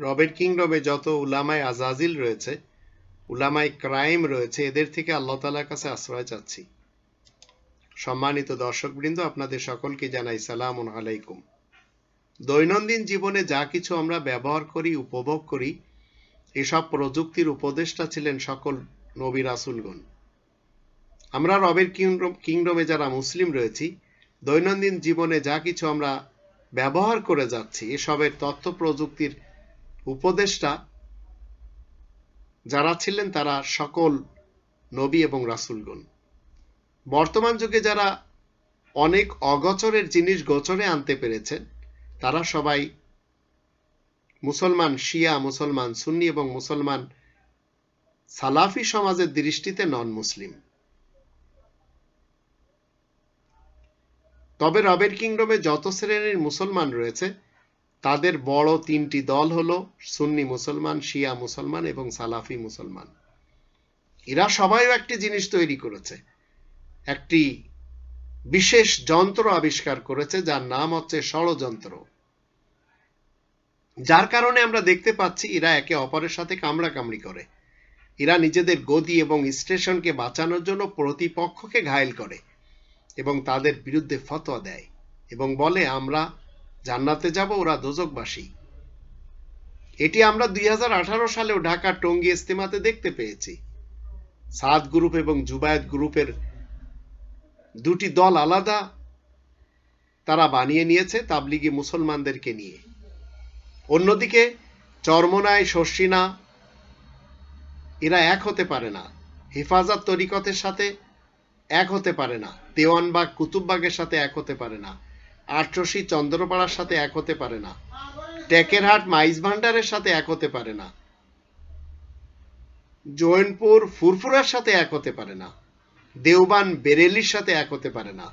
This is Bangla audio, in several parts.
রবের কিংডমে যত উলামায় আজাজিল রয়েছে, উলামায় ক্রাইম রয়েছে, এদের থেকে আল্লাহ তালার কাছে আশ্রয় চাচ্ছি। সম্মানিত দর্শকবৃন্দ, আপনাদের সকলকে জানাই সালাম আলাইকুম। দৈনন্দিন জীবনে যা কিছু আমরা ব্যবহার করি, উপভোগ করি, এসব প্রযুক্তির উপদেষ্টা ছিলেন সকল নবী রাসুলগণ। আমরা রবের কিংডম, কিংডমে যারা মুসলিম রয়েছি, দৈনন্দিন জীবনে যা কিছু আমরা ব্যবহার করে যাচ্ছি, এসবের তথ্য প্রযুক্তির উপদেষ্টা যারা ছিলেন তারা সকল নবী এবং রাসুলগণ। বর্তমান যুগে যারা অনেক অগোচরের জিনিস গোচরে আনতে পেরেছেন, তারা সবাই মুসলমান শিয়া, মুসলমান সুন্নি এবং মুসলমান সালাফি সমাজের দৃষ্টিতে নন মুসলিম। তবে রবের কিংডমে যত শ্রেণির মুসলমান রয়েছে তাদের বড় তিনটি দল হলো সুন্নি মুসলমান, শিয়া মুসলমান এবং সালাফি মুসলমান। এরা সবাই একটি জিনিস তৈরি করেছে। একটি বিশেষ যন্ত্র আবিষ্কার করেছে যার নাম হচ্ছে ষড়যন্ত্র। যার কারণে আমরা দেখতে পাচ্ছি এরা একে অপরের সাথে কামড়াকামড়ি করে। এরা নিজেদের গদি এবং স্টেশনকে বাঁচানোর জন্য প্রতিপক্ষকে ঘায়েল করে এবং তাদের বিরুদ্ধে ফতোয়া দেয় এবং বলে, আমরা জান্নাতে যাব, ওরা দোজকবাসী এটি আমরা দুই সালেও ঢাকার টঙ্গী ইস্তেমাতে দেখতে পেয়েছি। সাদ গ্রুপ এবং জুবায়েত গ্রুপের দুটি দল আলাদা তারা বানিয়ে নিয়েছে তাবলিগি মুসলমানদেরকে নিয়ে। অন্যদিকে চরমনায় শর্ষিনা, এরা এক হতে পারে না। হেফাজত তরিকতের সাথে এক হতে পারে না। দেওয়ানবাগ, কুতুববাগের সাথে এক হতে পারে না। আটরশি চন্দ্রপাড়ার সাথে এক হতে পারে না। টেকেরহাট মাইজ ভান্ডারের সাথে এক হতে পারে না। জৈনপুর ফুরফুরার সাথে এক হতে পারে না। দেওবান বেরেলির সাথে এক হতে পারে না।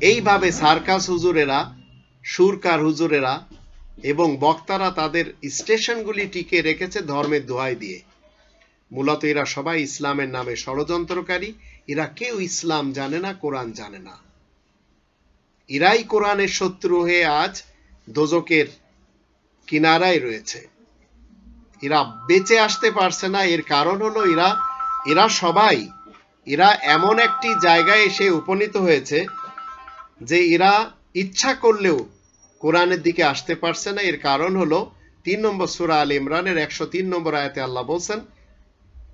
এইভাবে সার্কাস হুজুরেরা, সুরকার হুজুরেরা এবং বক্তারা তাদের স্টেশনগুলি টিকে রেখেছে ধর্মের দোহাই দিয়ে। মূলত এরা সবাই ইসলামের নামে ষড়যন্ত্রকারী। এরা কেউ ইসলাম জানে না, কোরআন জানে না। এরাই কোরআনের শত্রু হয়ে আজ দোজকের কিনারায় রয়েছে। এরা বেঁচে আসতে পারছে না, এর কারণ হলো এরা এরা সবাই এরা এমন একটি জায়গায় এসে উপনীত হয়েছে যে এরা ইচ্ছা করলেও কোরআনের দিকে আসতে পারছে না। এর কারণ হলো তিন নম্বর সুরা আল ইমরানের একশো তিন নম্বর আয়াতে আল্লাহ বলছেন,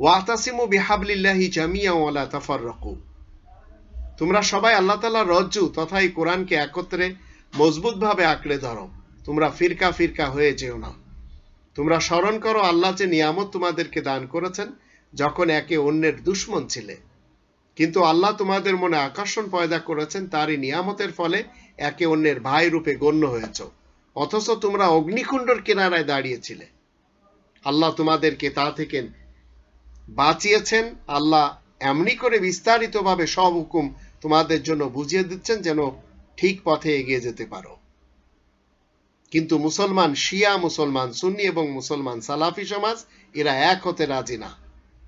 ওয়াতাসিমু বিহাবলিল্লাহি জামিয়া ওয়ালা তাফাররাকু। তোমরা সবাই আল্লাহ তাআলার রজ্জু তথা এই কোরআনকে একত্রে মজবুতভাবে আঁকড়ে ধরো। তোমরা ফিরকা ফিরকা হয়ে যেও না। তোমরা স্মরণ করো, আল্লাহ যে নিয়ামত তোমাদেরকে দান করেছেন, যখন একে অন্যের দুশ্মন ছিলে। কিন্তু আল্লাহ তোমাদের মনে আকর্ষণ পয়দা করেছেন, তারই নিয়ামতের ফলে একে অন্যের ভাই রূপে গণ্য হয়েছ। অথচ তোমরা অগ্নিকুণ্ডর কিনারায় দাঁড়িয়েছিলে আল্লাহ তোমাদেরকে তা থেকে বাঁচিয়েছেন, আল্লাহ এমনি করে বিস্তারিতভাবে সব হুকুম তোমাদের জন্য বুঝিয়ে দিচ্ছেন যেন ঠিক পথে এগিয়ে যেতে পারো। কিন্তু মুসলমান শিয়া, মুসলমান সুন্নি এবং মুসলমান সালাফি সমাজ, এরা এক হতে রাজি না।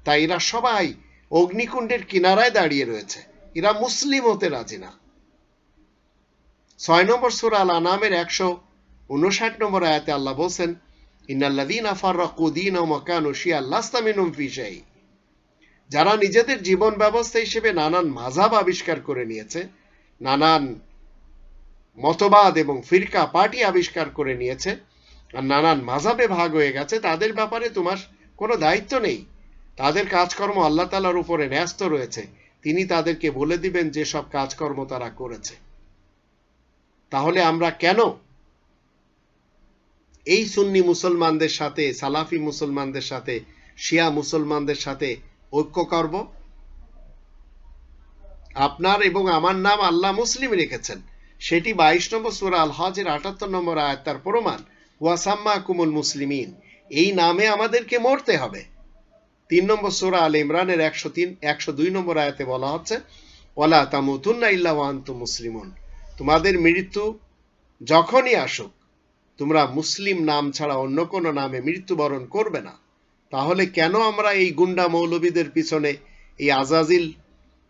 তাই এরা সবাই অগ্নিকুণ্ডের কিনারায় দাঁড়িয়ে রয়েছে। এরা মুসলিম হতে রাজি না। ছয় নম্বর সুরা আল আনামের একশো উনষাট নম্বর আয়াতে আল্লাহ বলছেন ইন্নাল্লাদিন আফাররাকু দীন ও মকানু লাস্তামিনুম শাই যারা নিজেদের জীবন ব্যবস্থা হিসেবে নানান মাঝাব আবিষ্কার করে নিয়েছে, নানান মতবাদ এবং ফিরকা পার্টি আবিষ্কার করে নিয়েছে, আর নানান মাঝাবে ভাগ হয়ে গেছে, তাদের ব্যাপারে তোমার কোনো দায়িত্ব নেই। তাদের কাজকর্ম আল্লাহ তালার উপরে ন্যস্ত রয়েছে। তিনি তাদেরকে বলে দিবেন যে সব কাজকর্ম তারা করেছে। তাহলে আমরা কেন এই সুন্নি মুসলমানদের সাথে, সালাফি মুসলমানদের সাথে, শিয়া মুসলমানদের সাথে ঐক্য করব আপনার এবং আমার নাম আল্লাহ মুসলিম রেখেছেন। সেটি বাইশ নম্বর সুরা আল হজের আটাত্তর নম্বর আয়াত, তার প্রমাণ। ওয়াসাম্মা কুমুল মুসলিমিন, এই নামে আমাদেরকে মরতে হবে। তিন নম্বর সুরা আল ইমরানের একশো তিন, একশো দুই নম্বর আয়াতে বলা হচ্ছে ওলা তামুতুন্না ইল্লা ওয়ান্তু মুসলিমন। তোমাদের মৃত্যু যখনই আসুক, তোমরা মুসলিম নাম ছাড়া অন্য কোনো নামে মৃত্যুবরণ করবে না। তাহলে কেন আমরা এই গুন্ডা মৌলবীদের পিছনে, এই আজাজিল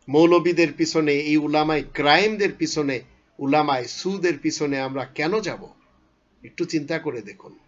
মৌলবীদের পিছনে, এই উলামায় ক্রাইমদের পিছনে, উলামায় সুদের পিছনে আমরা কেন যাব? একটু চিন্তা করে দেখুন।